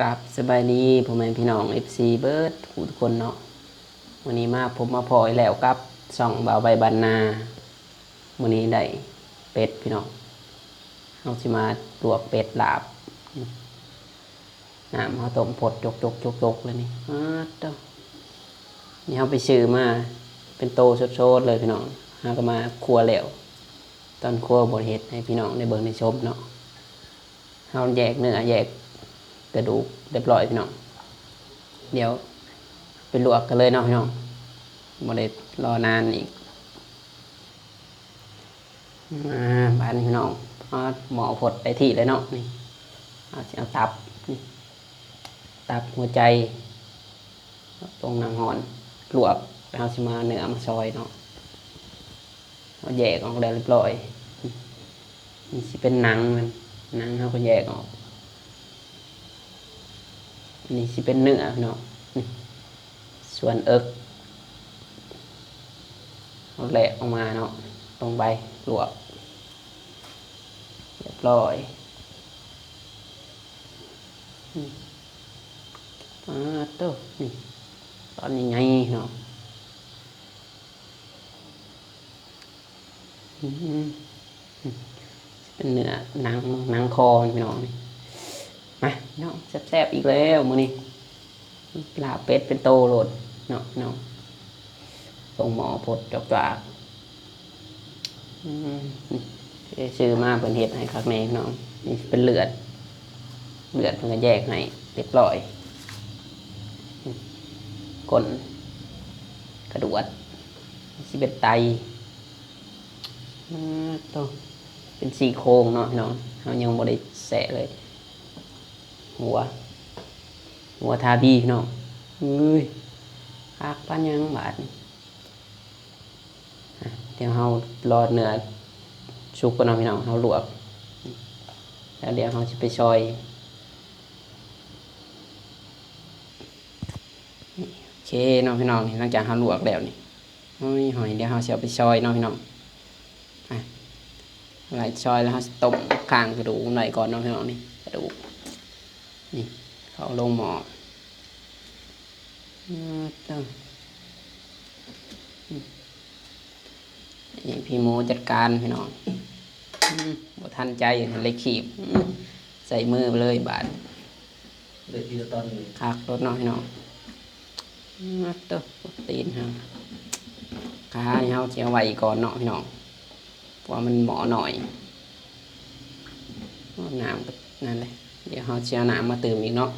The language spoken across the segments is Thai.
กราบสบายดีพ่อแม่พี่น้อง FC เบิร์ดทุกคนเนาะวันนี้มาผมมาพออีกแล้วกับส่องบ่าวใบบันนาวันนี้ได้เป็ดพี่น้องเอาสิมาลวกเป็ดหลาบน้ำเขาต้มผดจกจกจกจกเลยนี่อ้าวเจ้านี่เขาไปซื้อมาเป็นโตโซดๆเลยพี่น้องเขาก็มาครัวแล้ว ตอนครัวบดเห็ดให้พี่น้องได้เบิ่งได้ชมเนาะเขาแยกเนื้อแยก กระดูกเรียบร้อยพี่น้องเดี๋ยวไปลวกกันเลยเนาะพี่น้องบ่ได้รอนานอีกมาบ้านพี่น้องเอหมอผดไปที่เลยเนาะนี่เอาสิเอาตับนี่ตับหัวใจ ตรงนางหอนลวกเอาสิมาเนื้อมาซอยเนาะเอาแยกออกแล้วเรียบร้อยนี่สิเป็นหนังมันหนังเขาก็แยกออก นี่สิเป็นเนื้อเนาะส่วนเอิกเอาแหลกออกมาเนาะลงไปลวกเรียบร้อยอืมาโตัวนี่ตอนยังไงเนาะเป็นเนื้อหนังหนังคอนพี่น้องนี่ มาเนาะแซ่บๆอีกแล้วมื้อนี้ลาเป็ดเป็นโตโลดเนาะเนาะตรงหมอพดจอกจากอืมนี่ซื้อมาเพิ่นเฮ็ดให้คักแม่น้องนี่เป็นเลือด เลือดเพิ่นก็แยกให้เรียบร้อยก้นกระดูกสิเป็นไตอืมโตเป็นซี่โครงเนาะน้องเฮายังบ่ได้แสะเลย หัว หัวทาบีพี่น้องเอ้ยคักปันยังบาดเดี๋ยวเฮารอเนื้อชุกกันเนาะพี่น้องเฮาลวกแล้วเดี๋ยวเฮาจะไปซอยโอเคเนาะพี่น้องนี่หลังจากเฮาลวกแล้วนี่โอ้ยหอยเดี๋ยวเฮาจะเอาไปซอยเนาะพี่น้องอะหลายซอยแล้วเฮาต้มข้างกระดูกหน่อยก่อนเนาะพี่น้องนี่กระดูก นี่ เขาลงหมออืมต้องอืมนี่พี่โมจัดการพี่น้องอืมบ่ทันใจเลยขีบอืมใส่มือไปเลยบาดเดี๋ยวทีละตอนนี้คักรถน้องพี่น้องอืมตัวตีนครับขานี่เขาเจียวไว้ก่อนเนาะพี่น้องเพราะว่ามันหมอหน่อยเอาน้ำก็นั่นเลย เดี๋ยวเขาเชียน้ำมาเติมอีกเนาะ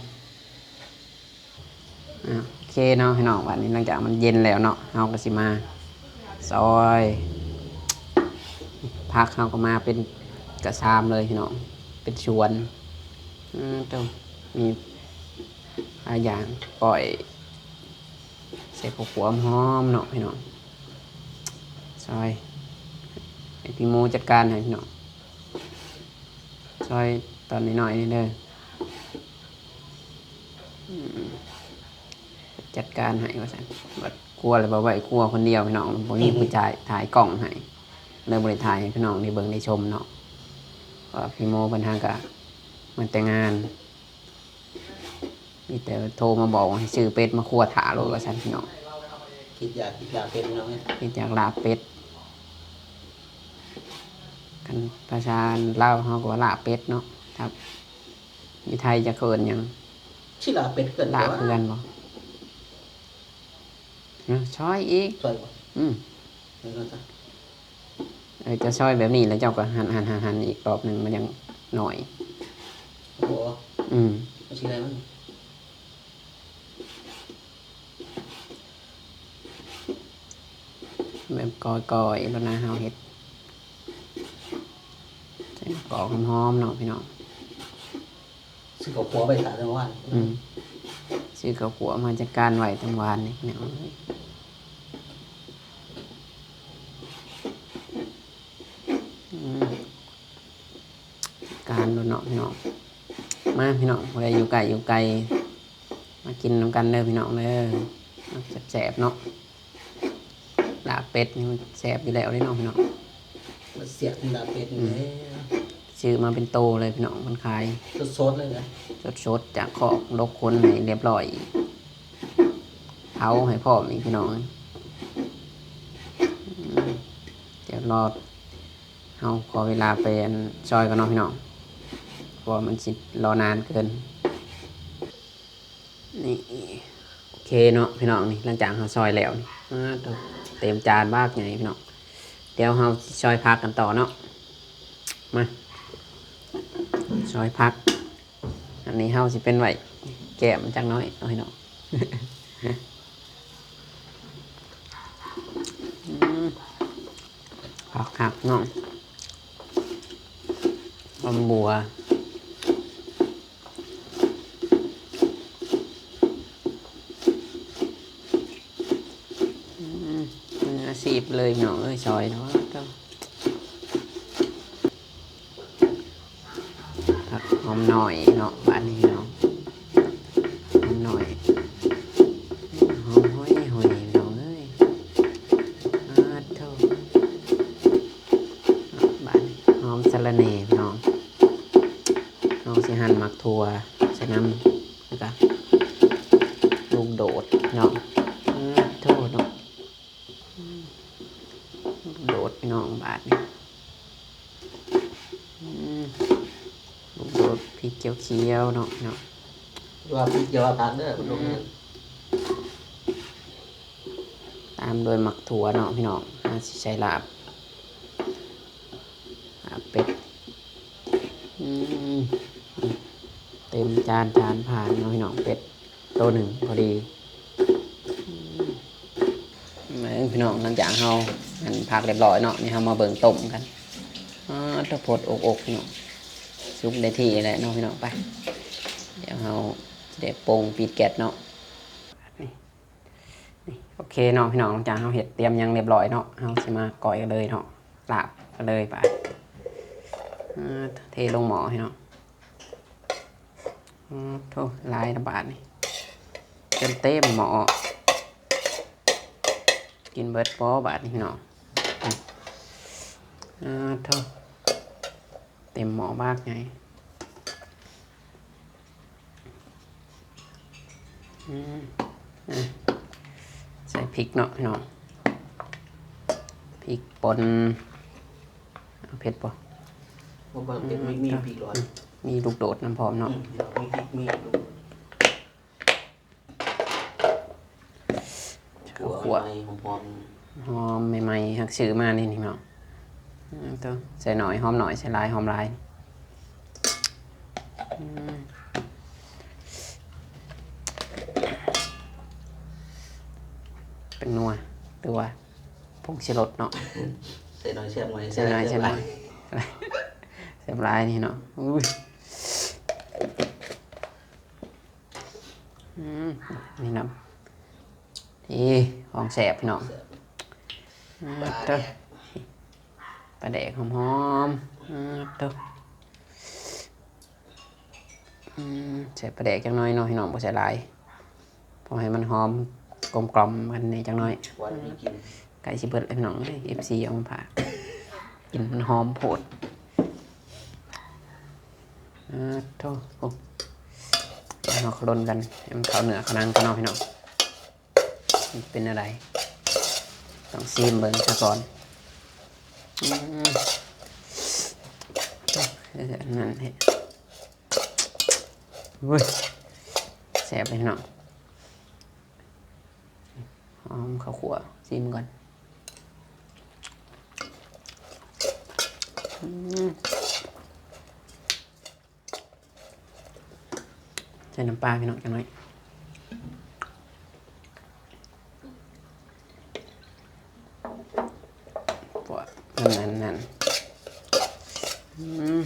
อะโอเคเนาะพี่น้องวันนี้หลังจากมันเย็นแล้วเนาะเขาก็สิมาซอยพักเขาก็มาเป็นกระซามเลยพี่น้องเป็นชวนอืมตรงมีหลาอย่างปล่อย ใส่ผักหัวหอมเนาะพี่น้องซอยให้พี่โมจัดการให้พี่น้องซอย ตอนนี้หน่อยๆนี่เด้อจัดการให้ว่าซั่นบัดกลัวเลยบ่ไหวกลัวคนเดียวพี่น้องบ่มีผู้จ่ายถ่ายกล้องให้เลยบ่ได้ถ่ายให้พี่น้องได้เบิ่งได้ชมเนาะก็พี่โมเพิ่นทางก็มันแต่งงานมีแต่โทรมาบอกว่าให้ซื้อเป็ดมาคั่วถาโลดว่าซั่นพี่น้องคิดอยากคิดอยากเป็นน้องเนี่ยคิดอยากลาบเป็ดกันภาษาลาวเฮาก็ว่าลาบเป็ดเนาะ ครับอยู่ไทยจะเคินหยังชื่อลาเป็นเกินลาบเพื่อนบ่เนาะช้อยอีกสวยกว่าอืมเดี๋ยวก่อนจ้ะเออจะซอยแบบนี้แล้วเจ้าก็หันหันหันหันอีกรอบหนึ่งมันยังหน่อยโอ้โหอืมไม่ใช่อะไรมั้งแบบกอยกอยๆแล้วนะเฮาเฮ็ดใส่มะกอกหอมๆเนาะพี่น้อง ซื้อกับหัวไปถ่ายทั้งวันอืมซื้อข้าวขัวมาจากการไหวทั้งวานนี่เนี่ยอืมการโดนเนาะพี่น้องมาพี่น้องอะไรอยู่ไกลอยู่ไกลมากินน้ำกันเด้อพี่น้องเด้อแสบๆเนาะลาบเป็ดนี่มันแสบอยู่แล้วเลยเนาะพี่น้องมันเสียบลาเป็นเลย ซื้อมาเป็นโตเลยพี่น้องมันขายสดๆเลยนะชดๆจากขอกลกคนให้เรียบร้อยเผาให้พ่อมีพี่น้องอืมเดี๋ยวรอเฮาขอเวลาไปอันซอยกันเนาะพี่น้องเพราะว่ามันสิรอนานเกินนี่โอเคเนาะพี่น้องนี่หลังจากเฮาซอยแล้วนี่อ่าตัวเต็มจานมากไงพี่น้องเดี๋ยวเฮาสิซอยพักกันต่อเนาะมา ซอยพัก อันนี้เฮาสิเป็นไหวแก้มจังน้อยเอาให้น้องอืมผักหักเนาะบำบัวอืมมืออาชีพเลยเนาะเอ้ยซอยเนาะเจ้าผักห อมหน่อยเนาะบ้านนี้เนาะหอมหน่อยหอมห้อยหอยเนาะเอ้ยอาเท่าบ้านหอมสะระแหน่เนาะเอาสิหั่นมักถั่วใส่น้ำแล้วก็ลูกโดดเนาะอาเท่าเนาะ โดดพี่น้องบาทนี่อืมลูกโดดพริก เขียวเขียวๆเนาะเนาะว่าพี่จะว่าพักเด้อลงเงินตามโดยหมักถั่วเนาะพี่น้องอาสิใช้ลาบลาบเป็ดอืมเต็มจานจานผ่านเนาะพี่น้องเป็ดโตวหนึ่งพอดีอืมมาพี่น้องหลังจากเฮาหันผักเรียบร้อยเนาะนี่เฮามาเบิ่งต้มกันอ๋อตะพดอกอกๆพี่น้อง ซุปได้ที่แหละน้องพี่น้องไป เดี๋ยวเราจะได้ปรุงปีดแก๊สเนาะนี่นี่โอเคเนาะพี่น้องหลังจากเราเห็ดเตรียมยังเรียบร้อยเนาะเราจะมาก่อยกันเลยเนาะลาบกันเลยไปเทลงหมอให้เนาะอืมโทษลายระบาดนี่จนเต็มหมอ กินเบิร์ดปอบาทนี่พี่น้องอ่าโทษ ต็มหมอมากไงอืมอะใส่พริกเนาะพี่น้องพริกป่นเอาเผ็ดป่ะผมว่าเป็นไม่มีปีกร้อนมีลูกโดดน้ำพร้อมเนาะเดี๋ยวมีพริกมีข้าวขัคั่ววในหอมหอมใหม่ๆหักซื้อมานี่นี่เนาะอืม ตัวใส่หน่อยหอมหน่อยใส่หลายหอมหลายอืมเป็นนัวหรือว่าผงชิรสเนาะๆใส่หน่อยแซ่บหน่อยใช่ไหมใช่ไหมเสียบลายนี่เนาะอุ้ยอืมนี่น้ำนี่ของแสบพี่น้องอืมปลาเต้อแดก ปลาแดกหอมๆอืมเต้ออืมใส่ปลาแดกจังน้อยเนาะพี่น้องบ่ใส่หลายพอให้มันหอมกลมกล่อมๆกันในจังน้อยวันนี้กินไก่ชิเบิร์ดเลยพี่น้องเลยเอฟซีเอามาผ่ากกินมันหอมโผดอ่าโทษโอ้เดี๋ยวเราคลนกันให้มันเข้าเหนือเข้านังกันเนาะพี่น้องมันเป็นอะไร ต้องซีมเบิ้งซะก่อน เออนั่นเฮ้ยเว้ยแสบเลยพี่น้องหอมข้าวขั่วซีมก่อนใส่น้ำปลาพี่น้องจังหน่อยปวด นั่นนั่นนั่นอืม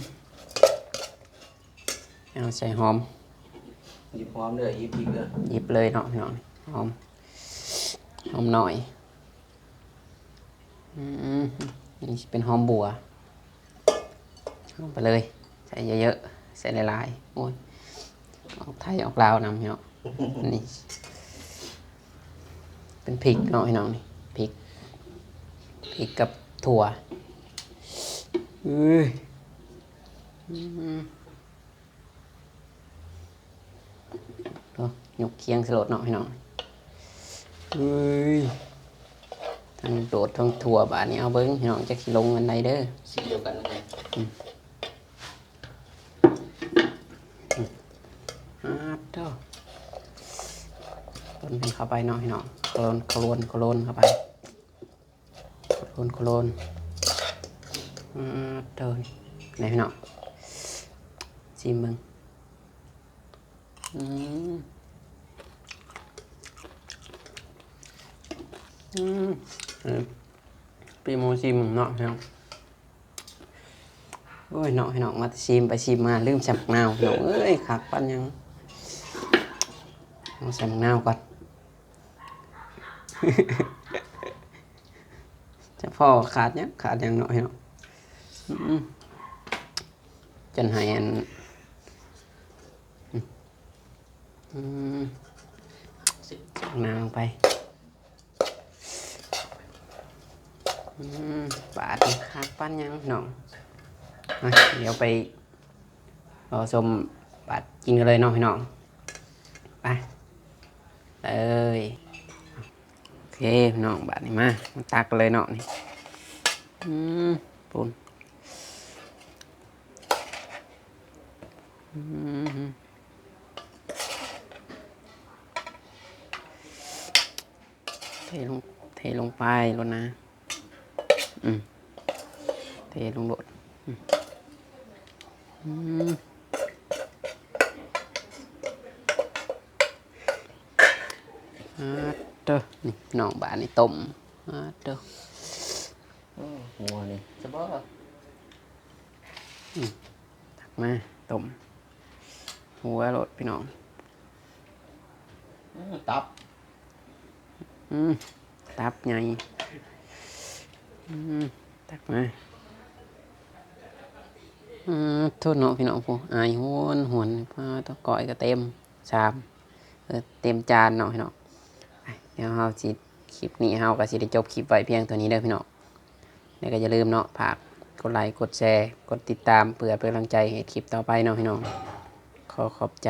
เอาใส่หอม หยิบหอมเด้อหยิบพริกเด้อหยิบเลยเนาะพี่น้องหอม หอมหน่อยอืมนี่สิเป็นหอมบัวเอาไปเลย ใส่เยอะๆ ใส่หลายๆ โอ้ย ออกไทยออกลาวนำพี่น้องนี่ เป็นพริกเนาะพี่น้องนี่พริกพริกกับ ถั่วเอ้ยอืมยกเคียงสลดเนาะพี่น้องเฮ้ยทั้งโดดทั้งถั่วบาดนี้เอาเบิ้งพี่น้องจะขี่ลงกันไดเด้อสีเดียวกันนะครับอาเด้อต้นเป็นเข้าไปเนาะพี่น้องโคลนโคลนโคลนเข้าไป โคลนโคลนเด้อไหนพี่น้องชิมเบิ้งอืมอืมปีโมชิมเนาะพี่น้องโอ้ยเนาะให้น้องมาชิมไปชิมมาลืมใส่มะนาวน้องเอ้ยขักปันยังเอาใส่มนาวก่อน พ่อขาดยังขาดอยังเนาะให้น้องอืมจนหายอันอืมอืมใส่มะนางไปอืมบาดนี่ขาดปั้นยังน้องเดี๋ยวไปรอชมบัตรกินกันเลยเนาะพี่น้องไปเลย คน้องบัตรนี่มามาตักเลยเนาะนี่อืมปุ่นอืมเทลงเทลงไปแลวนะ อืมเทลงโดดอืมอา ด้อนี่พี่น้องบ้านนี่ต้มอาเด้อโอ้หัวนี่สบายตักมาต้มหัวรถพี่น้องอืมตับอืมตับใหญ่อืมตักมาอืมโทษเนาะพี่น้องผู้อายหวนหวนพาตะกอยก็เต็มชามเออเต็มจานเนาะพี่น้องไป เดี๋ยวเฮาสิคลิปนี้เฮาก็สิได้จบคลิปไว้เพียงเท่านี้เด้อพี่น้องแล้วก็อย่าลืมเนาะฝากกดไลค์กดแชร์ กดติดตามเพื่อเป็นกำลังใจให้คลิปต่อไปเนาะพี่น้องขอขอบใจ